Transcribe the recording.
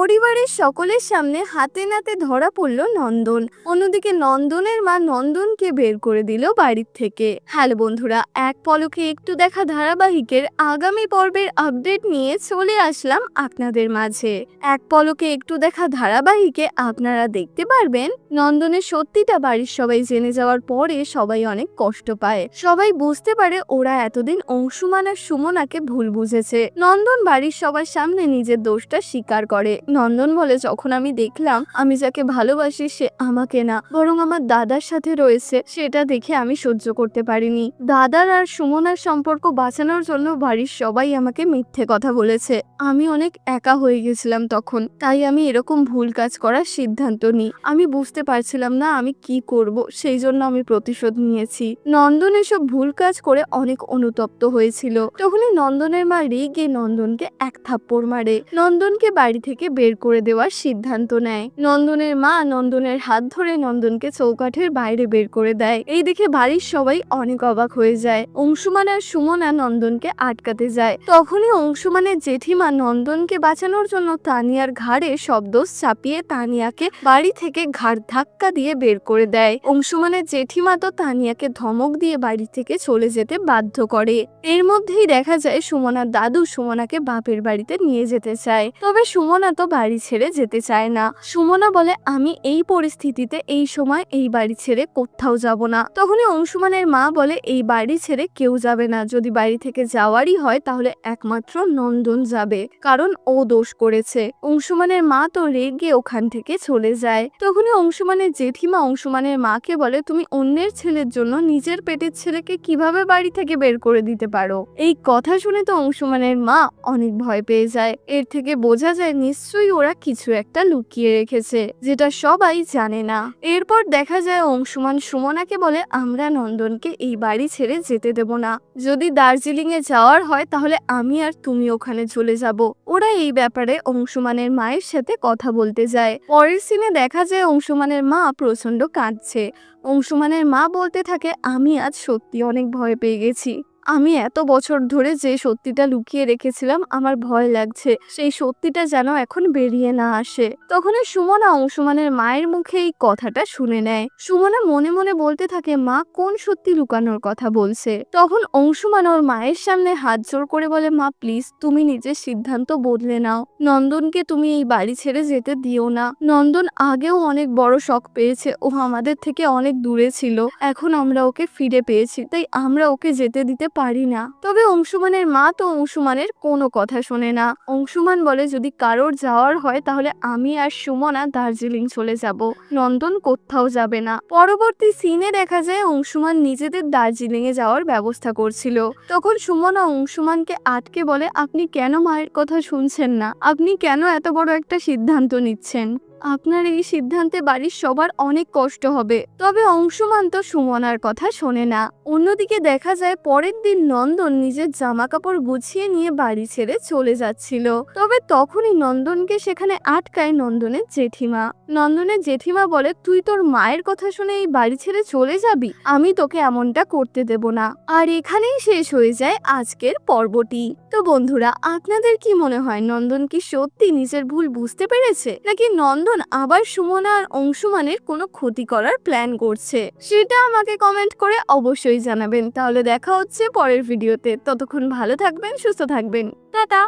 পরিবারের সকলের সামনে হাতে নাতে ধরা পড়ল নন্দন। অন্যদিকে নন্দনের মা নন্দনকে বের করে দিল বাড়ির থেকে। হ্যালো বন্ধুরা, এক পলকে একটু দেখা ধারাবাহিকের আগামী পর্বের আপডেট নিয়ে চলে আসলাম আপনাদের মাঝে। এক পলকে একটু দেখা ধারাবাহিকে আপনারা দেখতে পারবেন। নন্দনের সত্যিটা বাড়ির সবাই জেনে যাওয়ার পরে সবাই অনেক কষ্ট পায়। সবাই বুঝতে পারে ওরা এতদিন অংশুমান আর সুমনাকে ভুল বুঝেছে। নন্দন বাড়ির সবার সামনে নিজের দোষটা স্বীকার করে। নন্দন বলে যখন আমি দেখলাম আমি যাকে ভালোবাসি সে আমাকে না, বরং আমার দাদার সাথে রয়েছে, সেটা দেখে আমি সহ্য করতে পারিনি। দাদার আর সুমনার সম্পর্ক বাঁচানোর জন্য বাড়ির সবাই আমাকে মিথ্যে কথা বলেছে। আমি অনেক একা হয়ে গেছিলাম তখন, তাই আমি এরকম ভুল কাজ করার সিদ্ধান্ত নিই আমি বুঝতে পারছিলাম না আমি কি করব, সেই জন্য আমি প্রতিশোধ নিয়েছি। নন্দন এসব ভুল কাজ করে অনেক অনুতপ্ত হয়েছিল। তখনই নন্দনের মা রেগে নন্দনকে এক থাপ্পড় মারে। নন্দনকে বাড়ি থেকে বের করে দেওয়ার সিদ্ধান্ত নেয়। নন্দনের মা নন্দনের হাত ধরে নন্দনকে চৌকাঠের বাইরে বের করে দেয়। এই দেখে বাড়ির সবাই অনেক অবাক হয়ে যায়। অংশুমান আর সুমনা নন্দনকে আটকাতে যায়। তখনই অংশুমানের জেঠিমা নন্দনকে বাঁচানোর জন্য তানিয়ার ঘাড়ে শব্দ চাপিয়ে তানিয়াকে বাড়ি থেকে ঘাড় ধাক্কা দিয়ে বের করে দেয়। অংশুমানের জেঠিমা তো তানিয়াকে ধমক দিয়ে বাড়ি থেকে চলে যেতে বাধ্য করে। এর মধ্যেই দেখা যায় সুমনার দাদু সুমনাকে বাপের বাড়িতে নিয়ে যেতে চায়। তবে সুমনা তো বাড়ি ছেড়ে যেতে চায় না। সুমনা বলে, আমি এই পরিস্থিতিতে এই সময় এই বাড়ি ছেড়ে কোথাও যাব না। তখনই অংশুমানের মা বলে, এই বাড়ি ছেড়ে কেউ যাবে না। যদি বাড়ি থেকে যাওয়ারই হয়, তাহলে একমাত্র নন্দন যাবে, কারণ ও দোষ করেছে। অংশুমানের মা তো রেগে ওখান থেকে চলে যায়। তখনই অংশুমানের জেঠিমা অংশুমানের মাকে বলে, তুমি অন্যের ছেলের জন্য নিজের পেটের ছেলেকে কীভাবে বাড়ি থেকে বের করে দিতে পারো? এই কথা শুনে তো অংশুমানের মা অনেক ভয় পেয়ে যায়। এর থেকে বোঝা যায় নিশ্চয়ই ওরা কিছু একটা লুকিয়ে রেখেছে, যেটা সবাই জানে না। এরপর দেখা যায় অংশুমান সুমনাকে বলে, আমরা নন্দনকে এই বাড়ি ছেড়ে যেতে দেব না। যদি দার্জিলিং এ যাওয়ার হয়, তাহলে আমি আর তুমি ওখানে চলে যাব। ওরা এই ব্যাপারে অংশুমানের মায়ের সাথে কথা বলতে যায়। পরের সিনে দেখা যায় অংশুমানের মা প্রচণ্ড কাঁদছে। অংশুমানের মা বলতে থাকে, আমি আজ সত্যি অনেক ভয় পেয়ে গেছি। আমি এত বছর ধরে যে সত্যিটা লুকিয়ে রেখেছিলাম, আমার ভয় লাগছে। সেই সত্যিটা যেন এখন বেরিয়ে না আসে। তখনই সুমনা অংশুমানের মায়ের মুখে এই কথাটা শুনে নেয়। সুমনা মনে মনে বলতে থাকে, মা কোন সত্যি লুকানোর কথা বলছে? তখন অংশুমান ওর মায়ের সামনে হাত জোর করে বলে, মা প্লিজ তুমি নিজের সিদ্ধান্ত বদলে নাও। নন্দনকে তুমি এই বাড়ি ছেড়ে যেতে দিও না। নন্দন আগেও অনেক বড় শখ পেয়েছে। ও আমাদের থেকে অনেক দূরে ছিল। এখন আমরা ওকে ফিরে পেয়েছি। তাই আমরা ওকে যেতে দিতে পারি না। তবে অংশুমানের মা তো অংশুমানের কোনো কথা শোনে না। অংশুমান বলে, যদি কারোর যাওয়ার হয়, তাহলে আমি আর সুমনা দার্জিলিং চলে যাব। নন্দন কোথাও যাবে না। পরবর্তী সিনে দেখা যায়, অংশুমান নিজেদের দার্জিলিং এ যাওয়ার ব্যবস্থা করছিল। তখন সুমনা অংশুমানকে আটকে বলে, আপনি কেন মায়ের কথা শুনছেন না? আপনি কেন এত বড় একটা সিদ্ধান্ত নিচ্ছেন? আপনার এই সিদ্ধান্তে বাড়ির সবার অনেক কষ্ট হবে। তবে অংশমান তো সুমনার কথা শোনে না। অন্যদিকে দেখা যায় পরের দিন নন্দন নিজের জামা কাপড় গুছিয়ে নিয়ে বাড়ি ছেড়ে চলে যাচ্ছিল। তবে তখনই নন্দনকে সেখানে আটকায় নন্দনের জেঠিমা। নন্দনের জেঠিমা বলে, তুই তোর মায়ের কথা শুনে এই বাড়ি ছেড়ে চলে যাবি? আমি তোকে এমনটা করতে দেব না। আর এখানেই শেষ হয়ে যায় আজকের পর্বটি। তো বন্ধুরা, আপনাদের কি মনে হয়? নন্দন কি সত্যি নিজের ভুল বুঝতে পেরেছে? নাকি নন্দন আবার সুমনা আর অংশুমানের কোনো ক্ষতি করার প্ল্যান করছে। সেটা আমাকে কমেন্ট করে অবশ্যই জানাবেন। তাহলে দেখা হচ্ছে পরের ভিডিওতে ততক্ষণ ভালো থাকবেন, সুস্থ থাকবেন। টাটা!